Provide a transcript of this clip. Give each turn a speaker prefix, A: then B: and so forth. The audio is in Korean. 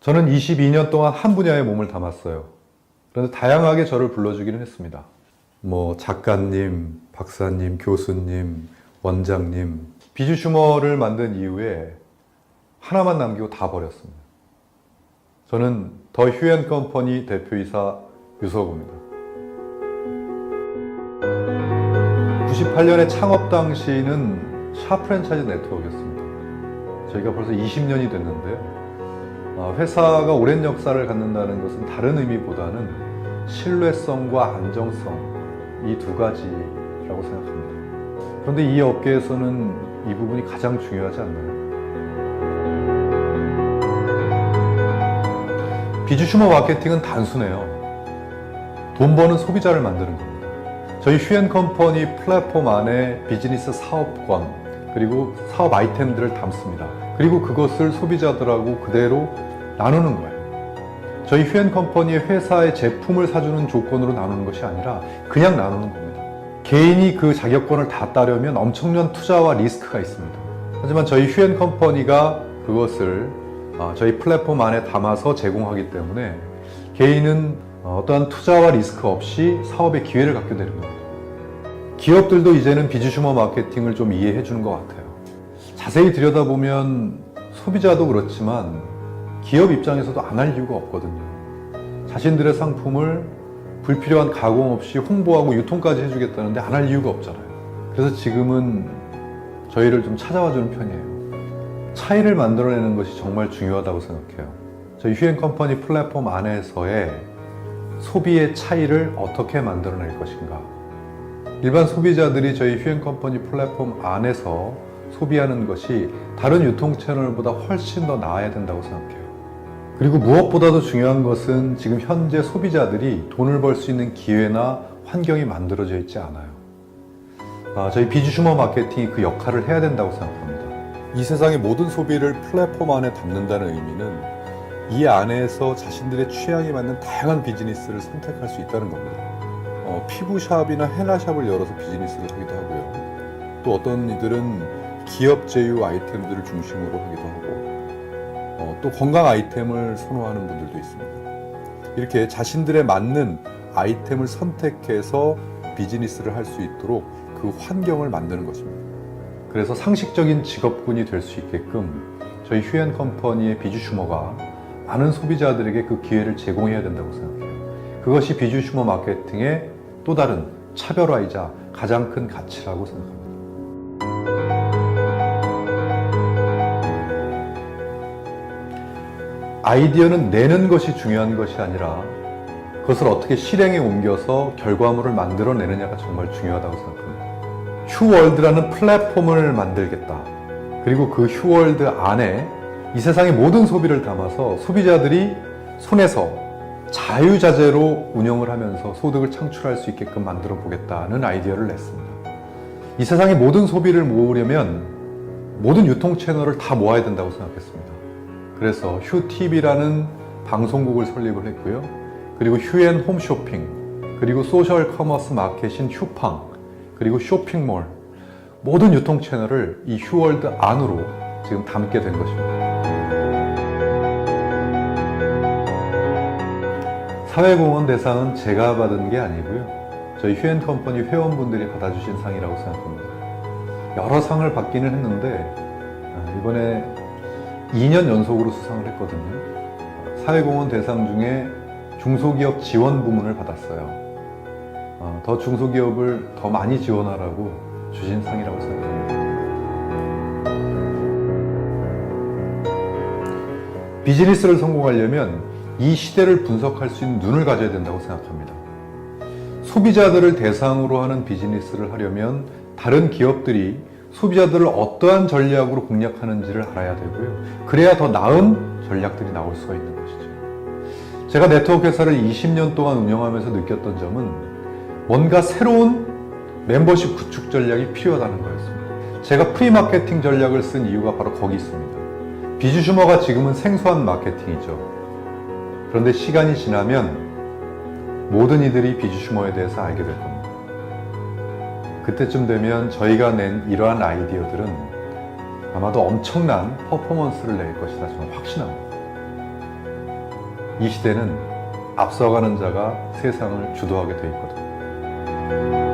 A: 저는 22년 동안 한 분야에 몸을 담았어요. 그런데 다양하게 저를 불러주기는 했습니다. 뭐 작가님, 박사님, 교수님, 원장님. 비주 슈머를 만든 이후에 하나만 남기고 다 버렸습니다. 저는 더 휴엔 컴퍼니 대표이사 유석우입니다. 98년에 창업 당시는 샤 프랜차이즈 네트워크였습니다. 저희가 벌써 20년이 됐는데요. 아, 회사가 오랜 역사를 갖는다는 것은 다른 의미보다는 신뢰성과 안정성 이 두 가지라고 생각합니다. 그런데 이 업계에서는 이 부분이 가장 중요하지 않나요? 비주 슈머 마케팅은 단순해요. 돈 버는 소비자를 만드는 겁니다. 저희 휴엔 컴퍼니 플랫폼 안에 비즈니스 사업권 그리고 사업 아이템들을 담습니다. 그리고 그것을 소비자들하고 그대로 나누는 거예요. 저희 휴엔 컴퍼니의 회사의 제품을 사주는 조건으로 나누는 것이 아니라 그냥 나누는 겁니다. 개인이 그 자격권을 다 따려면 엄청난 투자와 리스크가 있습니다. 하지만 저희 휴엔 컴퍼니가 그것을 어, 저희 플랫폼 안에 담아서 제공하기 때문에 개인은 어, 어떠한 투자와 리스크 없이 사업의 기회를 갖게 되는 겁니다. 기업들도 이제는 비즈슈머 마케팅을 좀 이해해 주는 것 같아요. 자세히 들여다보면 소비자도 그렇지만 기업 입장에서도 안 할 이유가 없거든요. 자신들의 상품을 불필요한 가공 없이 홍보하고 유통까지 해주겠다는데 안 할 이유가 없잖아요. 그래서 지금은 저희를 좀 찾아와 주는 편이에요. 차이를 만들어내는 것이 정말 중요하다고 생각해요. 저희 휴엔 컴퍼니 플랫폼 안에서의 소비의 차이를 어떻게 만들어낼 것인가. 일반 소비자들이 저희 휴엔 컴퍼니 플랫폼 안에서 소비하는 것이 다른 유통 채널보다 훨씬 더 나아야 된다고 생각해요. 그리고 무엇보다도 중요한 것은 지금 현재 소비자들이 돈을 벌 수 있는 기회나 환경이 만들어져 있지 않아요. 아, 저희 비주슈머 마케팅이 그 역할을 해야 된다고 생각합니다. 이 세상의 모든 소비를 플랫폼 안에 담는다는 의미는 이 안에서 자신들의 취향에 맞는 다양한 비즈니스를 선택할 수 있다는 겁니다. 어, 피부샵이나 헤나샵을 열어서 비즈니스를 하기도 하고요. 또 어떤 이들은 기업 제휴 아이템들을 중심으로 하기도 하고 어, 또 건강 아이템을 선호하는 분들도 있습니다. 이렇게 자신들에 맞는 아이템을 선택해서 비즈니스를 할 수 있도록 그 환경을 만드는 것입니다. 그래서 상식적인 직업군이 될 수 있게끔 저희 휴엔 컴퍼니의 비주슈머가 많은 소비자들에게 그 기회를 제공해야 된다고 생각해요. 그것이 비주슈머 마케팅의 또 다른 차별화이자 가장 큰 가치라고 생각합니다. 아이디어는 내는 것이 중요한 것이 아니라 그것을 어떻게 실행에 옮겨서 결과물을 만들어내느냐가 정말 중요하다고 생각합니다. 휴월드라는 플랫폼을 만들겠다. 그리고 그 휴월드 안에 이 세상의 모든 소비를 담아서 소비자들이 손에서 자유자재로 운영을 하면서 소득을 창출할 수 있게끔 만들어 보겠다는 아이디어를 냈습니다. 이 세상의 모든 소비를 모으려면 모든 유통 채널을 다 모아야 된다고 생각했습니다. 그래서 휴TV라는 방송국을 설립을 했고요. 그리고 휴엔 홈쇼핑, 그리고 소셜 커머스 마켓인 휴팡, 그리고 쇼핑몰, 모든 유통 채널을 이 휴월드 안으로 지금 담게 된 것입니다. 사회공헌 대상은 제가 받은 게 아니고요. 저희 휴엔 컴퍼니 회원분들이 받아주신 상이라고 생각합니다. 여러 상을 받기는 했는데 아, 이번에 2년 연속으로 수상을 했거든요. 사회공헌 대상 중에 중소기업 지원 부문을 받았어요. 아, 더 중소기업을 더 많이 지원하라고 주신 상이라고 생각합니다. 비즈니스를 성공하려면 이 시대를 분석할 수 있는 눈을 가져야 된다고 생각합니다. 소비자들을 대상으로 하는 비즈니스를 하려면 다른 기업들이 소비자들을 어떠한 전략으로 공략하는지를 알아야 되고요. 그래야 더 나은 전략들이 나올 수가 있는 것이죠. 제가 네트워크 회사를 20년 동안 운영하면서 느꼈던 점은 뭔가 새로운 멤버십 구축 전략이 필요하다는 거였습니다. 제가 프리마케팅 전략을 쓴 이유가 바로 거기 있습니다. 비주슈머가 지금은 생소한 마케팅이죠. 그런데 시간이 지나면 모든 이들이 비주슈머에 대해서 알게 될 겁니다. 그때쯤 되면 저희가 낸 이러한 아이디어들은 아마도 엄청난 퍼포먼스를 낼 것이다 저는 확신합니다. 이 시대는 앞서가는 자가 세상을 주도하게 돼 있거든.